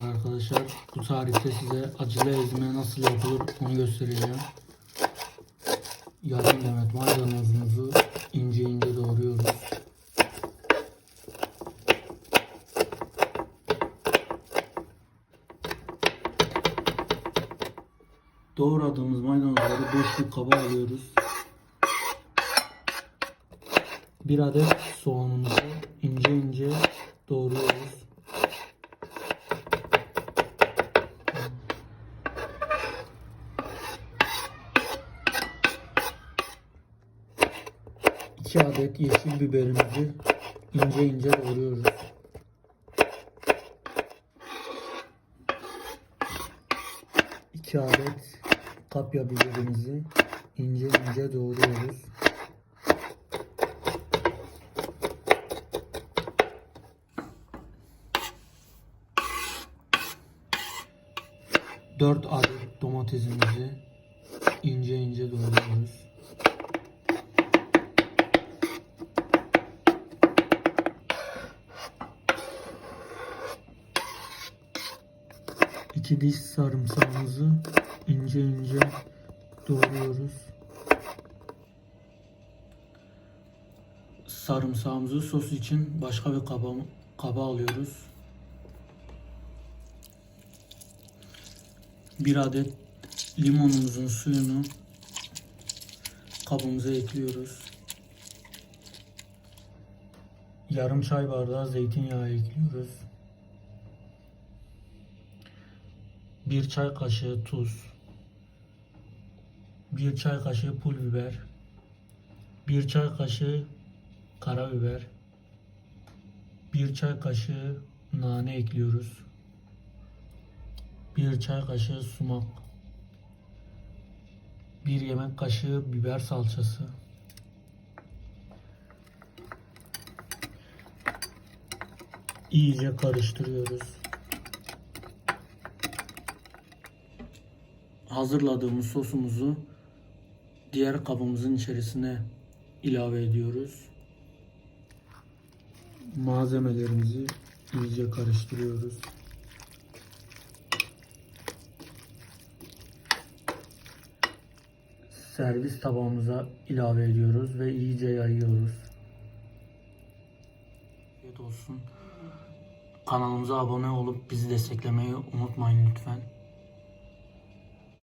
Arkadaşlar bu tarifte size acılı ezme nasıl yapılır onu göstereceğim. Yarım demet maydanozumuzu ince ince doğruyoruz. Doğradığımız maydanozları boş bir kaba alıyoruz. Bir adet soğanımızı 2 adet yeşil biberimizi ince ince doğruyoruz. İki adet kapya biberimizi ince ince doğruyoruz. Dört adet domatesimizi ince ince doğruyoruz. İki diş sarımsağımızı ince ince doğruyoruz. Sarımsağımızı sos için başka bir kaba, kaba alıyoruz. Bir adet limonumuzun suyunu kabımıza ekliyoruz. Yarım çay bardağı zeytinyağı ekliyoruz. Bir çay kaşığı tuz. Bir çay kaşığı pul biber. Bir çay kaşığı karabiber. Bir çay kaşığı nane ekliyoruz. 1 çay kaşığı sumak, 1 yemek kaşığı biber salçası, iyice karıştırıyoruz. Hazırladığımız sosumuzu diğer kabımızın içerisine ilave ediyoruz. Malzemelerimizi iyice karıştırıyoruz. servis tabağımıza ilave ediyoruz ve iyice yayıyoruz. Afiyet olsun. Kanalımıza abone olup bizi desteklemeyi unutmayın lütfen.